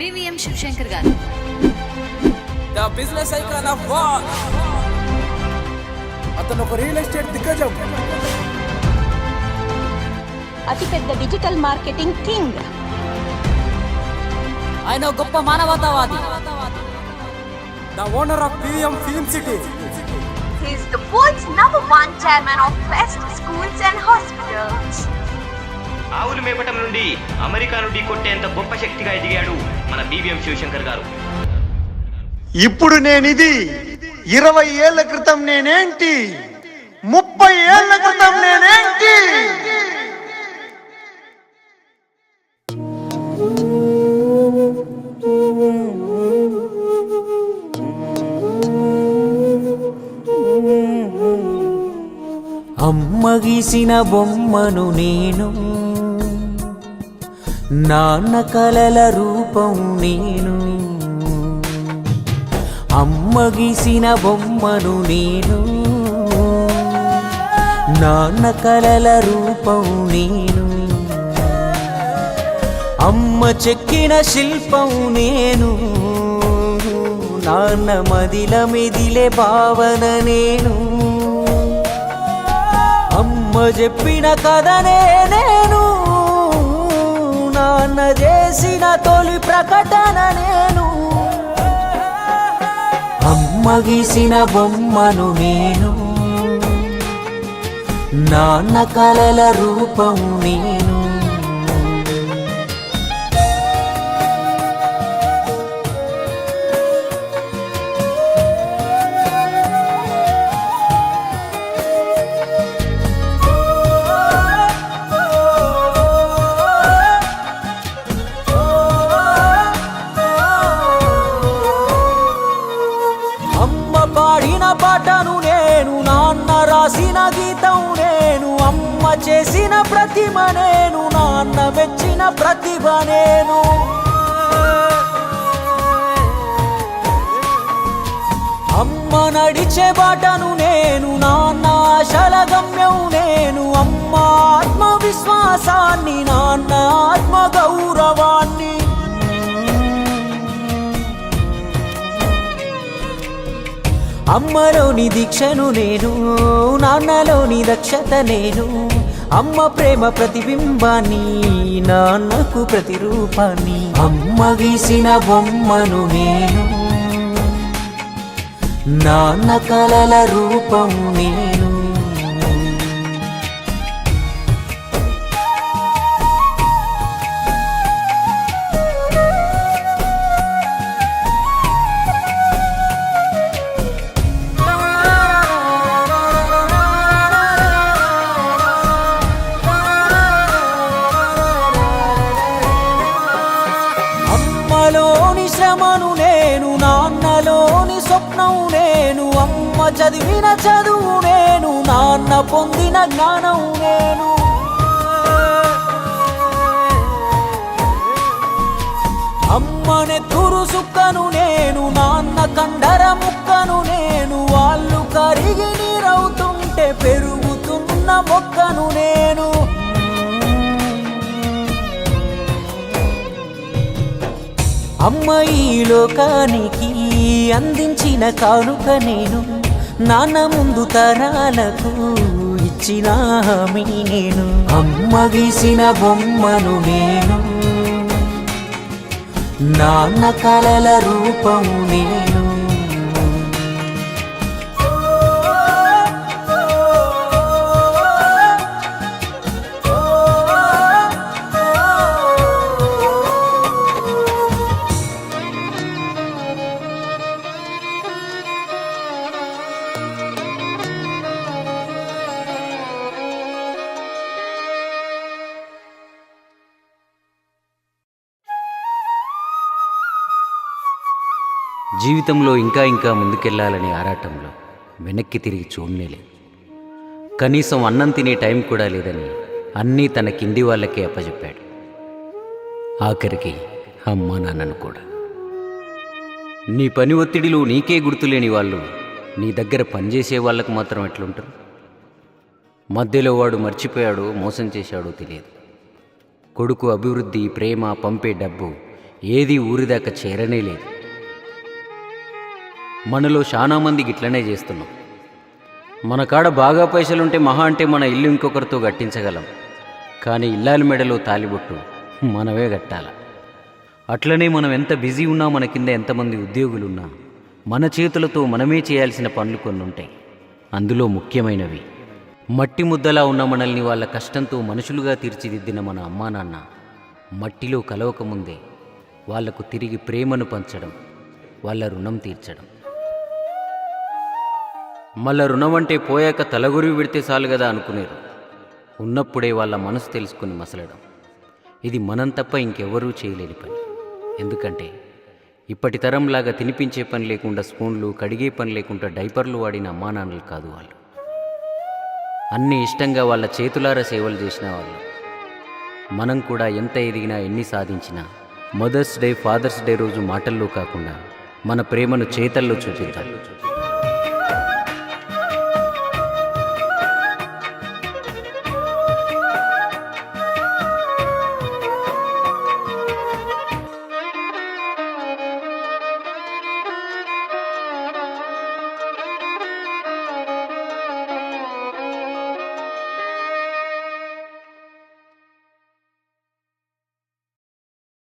VVM Shivashankar గారు. The business icon of war అతను ఒక రియల్ ఎస్టేట్ దిగ్గజం. అతిపెద్ద డిజిటల్ మార్కెటింగ్ కింగ్ ఆయన గొప్ప మానవతావాది. The owner of PM film city He is the world's number one chairman of best schools and hospitals. ఆవులు మేపటం నుండి అమెరికాను ఢీకొట్టేంత గొప్ప శక్తిగా ఎదిగాడు మన బీవీఎం శివశంకర్ గారు. ఇప్పుడు నేనిది ఇరవై ఏళ్ళ క్రితం నేనేంటి? ముప్పై ఏళ్ళ క్రితం నేనేంటి? అమ్మ గీసిన బొమ్మను నేను నాన్న కలల రూపం నేను. అమ్మ గీసిన బొమ్మను నేను. నాన్న కలల రూపం నేను. అమ్మ చెక్కిన శిల్పం నేను. నాన్న మదిల మెదిలే భావన నేను. అమ్మ చెప్పిన కథ నేనే నాన్న చేసిన తొలి ప్రకటన నేను. అమ్మ గీసిన బొమ్మను నేను. నాన్న కలల రూపం నేను. చేసిన ప్రతిమ నేను నాన్న మెచ్చిన ప్రతిభ నేను. అమ్మ నడిచే బాటను నేను నాన్న ఆశల గమ్యం నేను. అమ్మ ఆత్మవిశ్వాసాన్ని నాన్న ఆత్మ గౌరవాన్ని అమ్మలోని దీక్షను నేను నాన్నలోని దక్షత నేను. అమ్మ ప్రేమ ప్రతిబింబాన్ని నాన్నకు ప్రతిరూపాన్ని అమ్మ గీసిన బొమ్మను నేను నాన్న కలల రూపం నేను. అమ్మలోని నేను నాన్నలోని స్వప్నం నేను అమ్మ చదివిన చదువు నేను నాన్న పొందిన జ్ఞానం నేను. అమ్మనే తురు సుక్కను నేను నాన్న కండర ముక్కను అమ్మ ఈ లోకానికి అందించిన కానుక నేను నాన్న ముందు తరాలకు ఇచ్చిన హామీ నేను. అమ్మ గీసిన బొమ్మను నేను. నాన్న కలల రూపం నేను. జీవితంలో ఇంకా ఇంకా ముందుకెళ్ళాలనే ఆరాటంలో వెనక్కి తిరిగి చూడనేలేదు కనీసం అన్నం తినే టైం కూడా లేదని అన్నీ తన కింది వాళ్ళకే అప్పచెప్పాడు ఆఖరికి అమ్మా నాన్నను కూడా. నీ పని ఒత్తిడిలో నీకే గుర్తులేని వాళ్ళు నీ దగ్గర పనిచేసే వాళ్ళకు మాత్రం ఎట్లుంటారు? మధ్యలో వాడు మర్చిపోయాడో మోసం చేశాడో తెలియదు. కొడుకు అభివృద్ధి ప్రేమ పంపే డబ్బు ఏది ఊరిదాకా చేరనే లేదు. మనలో చాలామంది ఇట్లనే గిట్లనే చేస్తున్నాం. మన కాడ బాగా పైసలుంటే మహా అంటే మన ఇల్లు ఇంకొకరితో కట్టించగలం. కానీ ఇల్లాలి మెడలో తాలిబొట్టు మనమే కట్టాల. అట్లనే మనం ఎంత బిజీ ఉన్నా మన కింద ఎంతమంది ఉద్యోగులున్నా మన చేతులతో మనమే చేయాల్సిన పనులు కొన్ని ఉంటాయి అందులో ముఖ్యమైనవి. మట్టి ముద్దలా ఉన్న మనల్ని వాళ్ళ కష్టంతో మనుషులుగా తీర్చిదిద్దిన మన అమ్మా నాన్న మట్టిలో కలవకముందే వాళ్ళకు తిరిగి ప్రేమను పంచడం వాళ్ళ రుణం తీర్చడం. మళ్ళా రుణం అంటే పోయాక తలగురి పెడితే చాలు కదా అనుకునేరు. ఉన్నప్పుడే వాళ్ళ మనసు తెలుసుకుని మసలడం. ఇది మనం తప్ప ఇంకెవరూ చేయలేని పని. ఎందుకంటే ఇప్పటి తరంలాగా తినిపించే పని లేకుండా స్పూన్లు కడిగే పని లేకుండా డైపర్లు వాడిన అమ్మానాన్నలు కాదు వాళ్ళు. అన్ని ఇష్టంగా వాళ్ళ చేతులారా సేవలు చేసిన వాళ్ళు. మనం కూడా ఎంత ఎదిగినా ఎన్ని సాధించినా మదర్స్ డే ఫాదర్స్ డే రోజు మాటల్లో కాకుండా మన ప్రేమను చేతల్లో చూపిద్దాం.